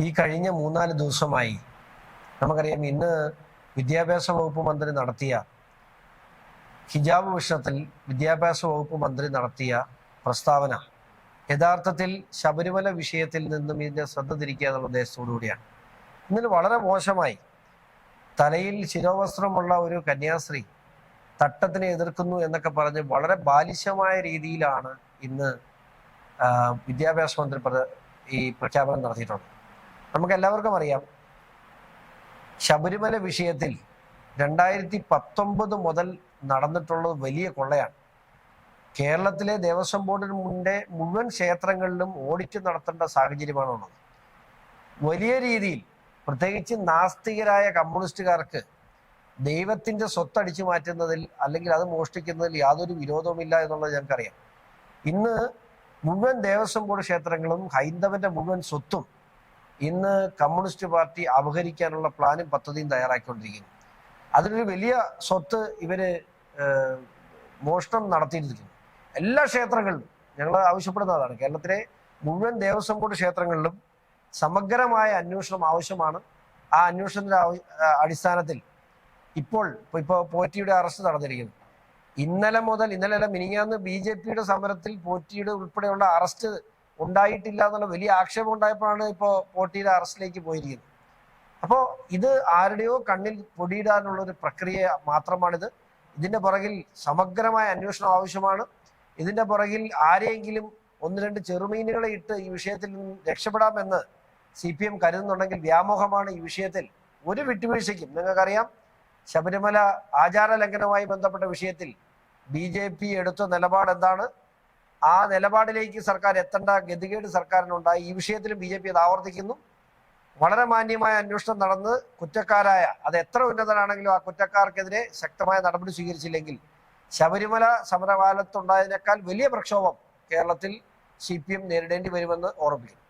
ഈ കഴിഞ്ഞ മൂന്നാൽ ദിവസമായി നമുക്കറിയാം ഇന്ന് വിദ്യാഭ്യാസ വകുപ്പ് മന്ത്രി നടത്തിയ ഹിജാബ് വിഷയത്തിൽ വിദ്യാഭ്യാസ വകുപ്പ് മന്ത്രി നടത്തിയ പ്രസ്താവന യഥാർത്ഥത്തിൽ ശബരിമല വിഷയത്തിൽ നിന്നും ഇതിന്റെ ശ്രദ്ധ തിരിക്കുക എന്നുള്ള ഉദ്ദേശത്തോടുകൂടിയാണ്. ഇന്നലെ വളരെ മോശമായി തലയിൽ ശിരോവസ്ത്രമുള്ള ഒരു കന്യാസ്ത്രീ തട്ടത്തിനെ എതിർക്കുന്നു എന്നൊക്കെ പറഞ്ഞ് വളരെ ബാലിശമായ രീതിയിലാണ് ഇന്ന് വിദ്യാഭ്യാസ മന്ത്രി ഈ പ്രഖ്യാപനം നടത്തിയിട്ടുള്ളത്. നമുക്ക് എല്ലാവർക്കും അറിയാം. ശബരിമല വിഷയത്തിൽ രണ്ടായിരത്തി പത്തൊമ്പത് മുതൽ നടന്നിട്ടുള്ളത് വലിയ കൊള്ളയാണ്. കേരളത്തിലെ ദേവസ്വം ബോർഡിന് മുന്നേ മുഴുവൻ ക്ഷേത്രങ്ങളിലും ഓഡിറ്റ് നടത്തേണ്ട സാഹചര്യമാണ് ഉള്ളത് വലിയ രീതിയിൽ പ്രത്യേകിച്ച് നാസ്തികരായ കമ്മ്യൂണിസ്റ്റുകാർക്ക് ദൈവത്തിന്റെ സ്വത്ത് അടിച്ചു മാറ്റുന്നതിൽ അല്ലെങ്കിൽ അത് മോഷ്ടിക്കുന്നതിൽ യാതൊരു വിരോധവുമില്ല എന്നുള്ളത് ഞങ്ങൾക്കറിയാം. ഇന്ന് മുഴുവൻ ദേവസ്വം ബോർഡ് ക്ഷേത്രങ്ങളും ഹൈന്ദവന്റെ മുഴുവൻ സ്വത്തും ഇന്ന് കമ്മ്യൂണിസ്റ്റ് പാർട്ടി അപഹരിക്കാനുള്ള പ്ലാനും പദ്ധതിയും തയ്യാറാക്കിക്കൊണ്ടിരിക്കുന്നു. അതിലൊരു വലിയ സ്വത്ത് ഇവർ മോഷണം നടത്തിയിരിക്കുന്നു. എല്ലാ ക്ഷേത്രങ്ങളിലും ഞങ്ങൾ ആവശ്യപ്പെടുന്നതാണ്. കേരളത്തിലെ മുഴുവൻ ദേവസ്വം ബോർഡ് ക്ഷേത്രങ്ങളിലും സമഗ്രമായ അന്വേഷണം ആവശ്യമാണ്. ആ അന്വേഷണത്തിന്റെ അടിസ്ഥാനത്തിൽ ഇപ്പോൾ ഇപ്പൊ ഇപ്പൊ പോറ്റിയുടെ അറസ്റ്റ് നടന്നിരിക്കുന്നു. ഇന്നലെ മുതൽ ഇന്നലെ മിനിങ്ങാന്ന് ബി ജെ പിയുടെ സമരത്തിൽ പോറ്റിയുടെ ഉൾപ്പെടെയുള്ള അറസ്റ്റ് ഉണ്ടായിട്ടില്ല എന്നുള്ള വലിയ ആക്ഷേപം ഉണ്ടായപ്പോഴാണ് ഇപ്പോ പോട്ടിയുടെ അറസ്റ്റിലേക്ക് പോയിരിക്കുന്നത്. അപ്പോൾ ഇത് ആരുടെയോ കണ്ണിൽ പൊടിയിടാനുള്ള ഒരു പ്രക്രിയ മാത്രമാണിത്. ഇതിന്റെ പുറകിൽ സമഗ്രമായ അന്വേഷണം ആവശ്യമാണ്. ഇതിന്റെ പുറകിൽ ആരെയെങ്കിലും ഒന്ന് രണ്ട് ചെറുമീനുകളെ ഇട്ട് ഈ വിഷയത്തിൽ നിന്ന് രക്ഷപ്പെടാമെന്ന് സി പി എം കരുതുന്നുണ്ടെങ്കിൽ വ്യാമോഹമാണ് ഈ വിഷയത്തിൽ. ഒരു വിട്ടുവീഴ്ചയ്ക്കും നിങ്ങൾക്കറിയാം ശബരിമല ആചാര ലംഘനവുമായി ബന്ധപ്പെട്ട വിഷയത്തിൽ ബി ജെ പി എടുത്ത നിലപാട് എന്താണ് ആ നിലപാടിലേക്ക് സർക്കാർ എത്തേണ്ട ഗതികേട് സർക്കാരിനുണ്ടായി. ഈ വിഷയത്തിലും ബി ജെ പി അത് ആവർത്തിക്കുന്നു. വളരെ മാന്യമായ അന്വേഷണം നടന്ന് കുറ്റക്കാരായ അത് എത്ര ഉന്നതനാണെങ്കിലും ആ കുറ്റക്കാർക്കെതിരെ ശക്തമായ നടപടി സ്വീകരിച്ചില്ലെങ്കിൽ ശബരിമല സമരകാലത്തുണ്ടായതിനേക്കാൾ വലിയ പ്രക്ഷോഭം കേരളത്തിൽ സി പി എം നേരിടേണ്ടി വരുമെന്ന് ഓർമ്മിപ്പിക്കുന്നു